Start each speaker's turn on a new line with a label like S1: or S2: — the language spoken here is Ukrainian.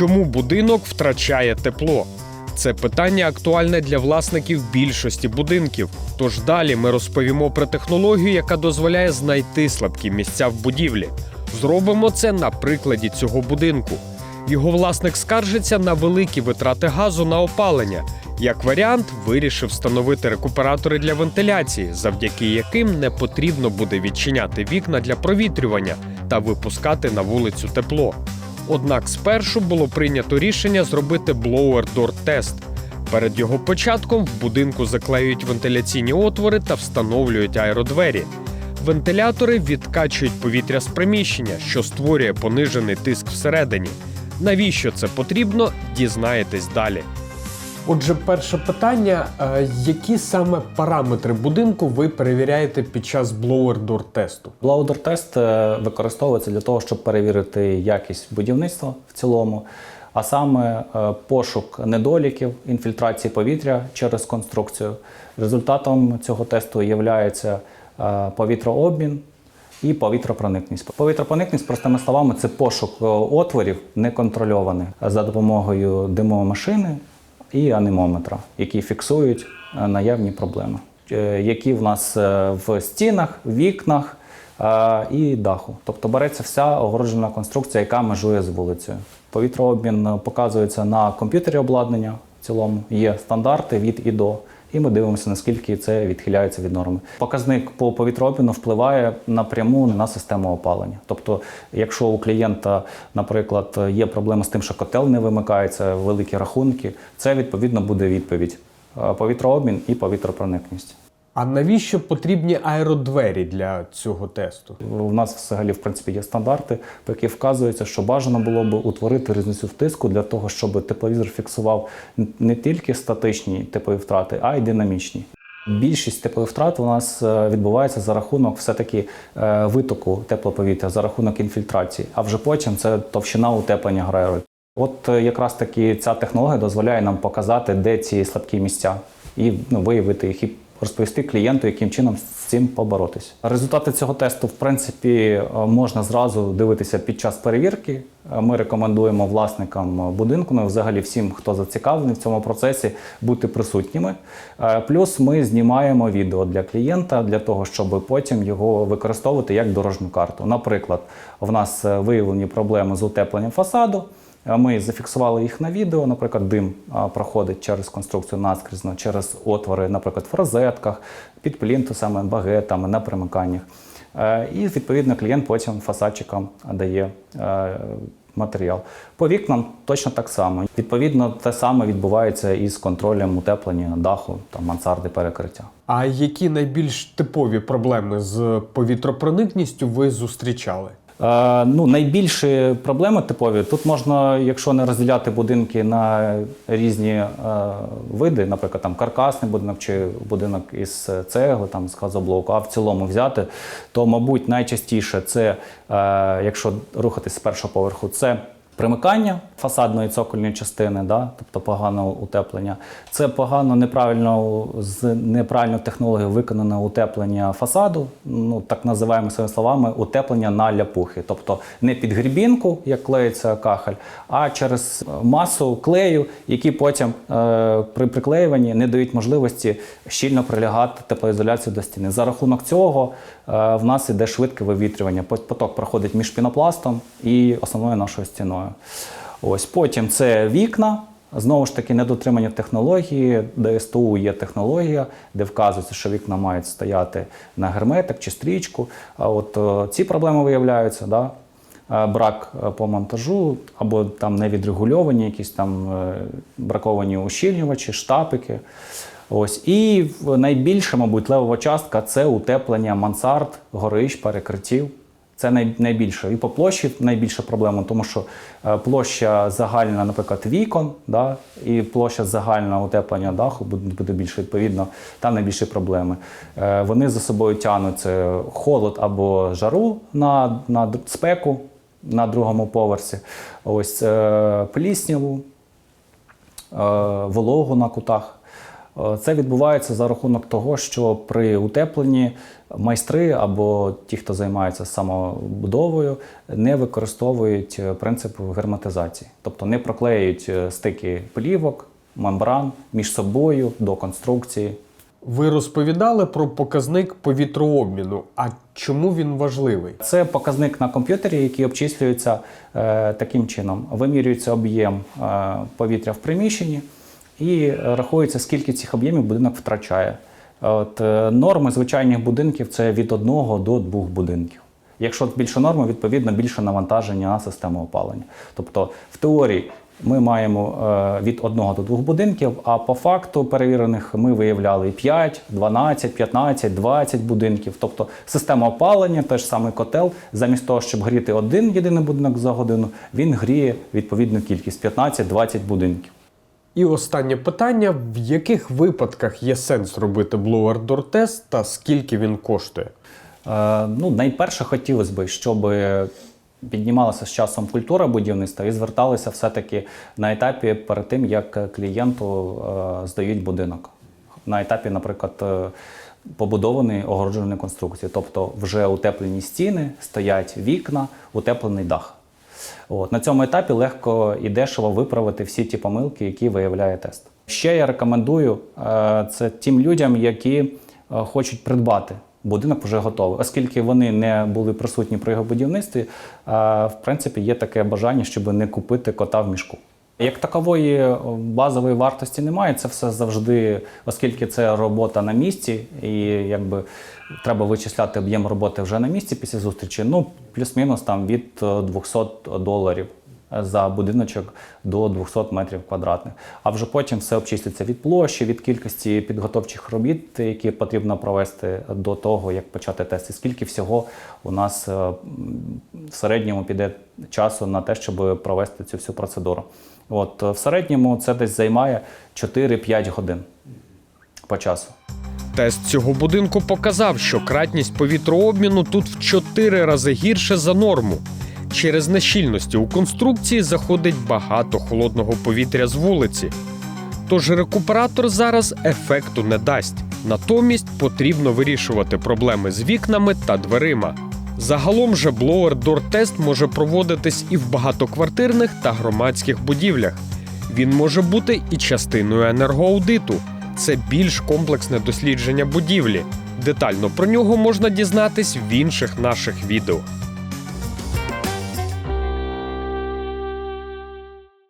S1: Чому будинок втрачає тепло? Це питання актуальне для власників більшості будинків. Тож далі ми розповімо про технологію, яка дозволяє знайти слабкі місця в будівлі. Зробимо це на прикладі цього будинку. Його власник скаржиться на великі витрати газу на опалення. Як варіант, вирішив встановити рекуператори для вентиляції, завдяки яким не потрібно буде відчиняти вікна для провітрювання та випускати на вулицю тепло. Однак спершу було прийнято рішення зробити blower door тест. Перед його початком в будинку заклеюють вентиляційні отвори та встановлюють аеродвері. Вентилятори відкачують повітря з приміщення, що створює понижений тиск всередині. Навіщо це потрібно, дізнаєтесь далі. Отже, перше питання: Е, які саме параметри будинку ви перевіряєте під час blower door тесту?
S2: Блаудер-тест е, використовується для того, щоб перевірити якість будівництва в цілому, а саме е, пошук недоліків, інфільтрації повітря через конструкцію. Результатом цього тесту є повітрообмін і повітропроникність. Повітропроникність, простими словами, це пошук е, отворів неконтрольованих за допомогою димомашини і анемометра, які фіксують е, наявні проблеми, е, які в нас е, в стінах, вікнах і даху. Тобто береться вся огороджена конструкція, яка межує з вулицею. Повітрообмін показується на комп'ютері обладнання в цілому. Є стандарти від і до. І ми дивимося, наскільки це відхиляється від норми. Показник по повітрообміну впливає напряму на систему опалення. Тобто, якщо у клієнта, наприклад, є проблема з тим, що котел не вимикається, великі рахунки, це відповідно буде відповідь: Е, повітрообмін і повітропроникність.
S1: А навіщо потрібні аеродвері для цього тесту?
S2: У нас взагалі в принципі є стандарти, по яких вказується, що бажано було б утворити різницю в тиску для того, щоб тепловізор фіксував не тільки статичні теплові втрати, а й динамічні. Більшість теплових втрат у нас е, відбувається за рахунок все-таки е, витоку теплоповітря, за рахунок інфільтрації, а вже потім це товщина утеплення граєру. От е, якраз таки ця технологія дозволяє нам показати, де ці слабкі місця, і ну, виявити їх і розповісти клієнту, яким чином з цим поборотись. Результати цього тесту, в принципі, е, можна зразу дивитися під час перевірки. Е, Ми рекомендуємо власникам будинку, ну взагалі всім, хто зацікавлений в цьому процесі, бути присутніми. Е, Плюс ми знімаємо відео для клієнта для того, щоб потім його використовувати як дорожню карту. Наприклад, в нас виявлені проблеми з утепленням фасаду. Е, Ми зафіксували їх на відео. Наприклад, дим проходить через конструкцію наскрізно, через отвори, наприклад, в розетках, під плінтусами, багетами, на примиканнях. Е, І відповідно клієнт потім фасадчикам дає е, матеріал. По вікнам точно так само. Відповідно, те саме відбувається і з контролем утеплення даху та мансарди перекриття.
S1: А які найбільш типові проблеми з повітропроникністю ви зустрічали?
S2: Е, ну, найбільші проблеми типові. Тут можна, якщо не розділяти будинки на різні е, види, наприклад, там каркасний будинок чи будинок із цегли, там з газоблоку, а в цілому взяти, то, мабуть, найчастіше це, е, якщо рухатись з першого поверху, це примикання фасадної цокольної частини, да, тобто погане утеплення. Це погано неправильно з неправильною технологією виконане утеплення фасаду, ну так називаємо своїми словами, утеплення на ляпухи. Тобто не під грібінку, як клеїться кахель, а через масу клею, які потім е, при приклеюванні не дають можливості щільно прилягати теплоізоляцію до стіни. За рахунок цього е, в нас іде швидке вивітрювання. Пот- Поток проходить між пінопластом і основною нашою стіною. Ось потім це вікна. Знову ж таки, недотримання технології. ДСТУ є технологія, де вказується, що вікна мають стояти на герметик чи стрічку. А от е, ці проблеми виявляються. Да? Е, Брак е, по монтажу, або там невідрегульовані, якісь там браковані ущільнювачі, штапики. Ось. І найбільша, мабуть, левова частка це утеплення мансард, горищ, перекриттів. Це найбільше. І по площі найбільша проблема, тому що е, площа загальна, наприклад, вікон, да, і площа загальна утеплення даху буде, більше відповідно, там найбільші проблеми. Е, вони за собою тягнуть холод або жару на, на спеку на другому поверсі, ось е, плісняву, вологу на кутах. Е, Це відбувається за рахунок того, що при утепленні майстри або ті, хто займається самобудовою, не використовують е, принцип герметизації, тобто не проклеюють е, стики плівок, мембран між собою до конструкції.
S1: Ви розповідали про показник повітрообміну. А чому він важливий?
S2: Це показник на комп'ютері, який обчислюється е, таким чином: вимірюється об'єм е, повітря в приміщенні і рахується, скільки цих об'ємів будинок втрачає. От, е, норми звичайних будинків це від 1 до 2 будинків. Якщо більше норми, відповідно більше навантаження на систему опалення. Тобто, в теорії ми маємо е, від 1 до 2 будинків, а по факту перевірених ми виявляли 5, 12, 15, 20 будинків. Тобто система опалення, теж самий котел, замість того, щоб гріти один єдиний будинок за годину, він гріє відповідну кількість 15-20 будинків.
S1: І останнє питання: в яких випадках є сенс робити blower door тест та скільки він коштує?
S2: Е, Ну, найперше хотілося б, щоб піднімалася з часом культура будівництва і зверталися все-таки на етапі перед тим, як клієнту е, здають будинок. На етапі, наприклад, е, побудованої огороджувальної конструкції, тобто вже утеплені стіни, стоять вікна, утеплений дах. От. На цьому етапі легко і дешево виправити всі ті помилки, які виявляє тест. Ще я рекомендую е, це тим людям, які е, хочуть придбати. Будинок вже готовий, оскільки вони не були присутні при його будівництві. е, В принципі, є таке бажання, щоб не купити кота в мішку. Як такової е, базової вартості немає, це все завжди, оскільки це робота на місці, і якби треба вичисляти об'єм роботи вже на місці після зустрічі. Ну, плюс-мінус там від е, 200 доларів за будиночок до 200 метрів квадратних. А вже потім все обчислюється від площі, від кількості підготовчих робіт, які потрібно провести до того, як почати тест, і скільки всього у нас е, в середньому піде часу на те, щоб провести цю всю процедуру. От е, в середньому це десь займає 4-5 годин по часу.
S1: Тест цього будинку показав, що кратність повітрообміну тут в 4 рази гірше за норму. Через нещільності у конструкції заходить багато холодного повітря з вулиці. Тож рекуператор зараз ефекту не дасть. Натомість потрібно вирішувати проблеми з вікнами та дверима. Загалом же blower door тест може проводитись і в багатоквартирних та громадських будівлях. Він може бути і частиною енергоаудиту. Це більш комплексне дослідження будівлі. Детально про нього можна дізнатись в інших наших відео.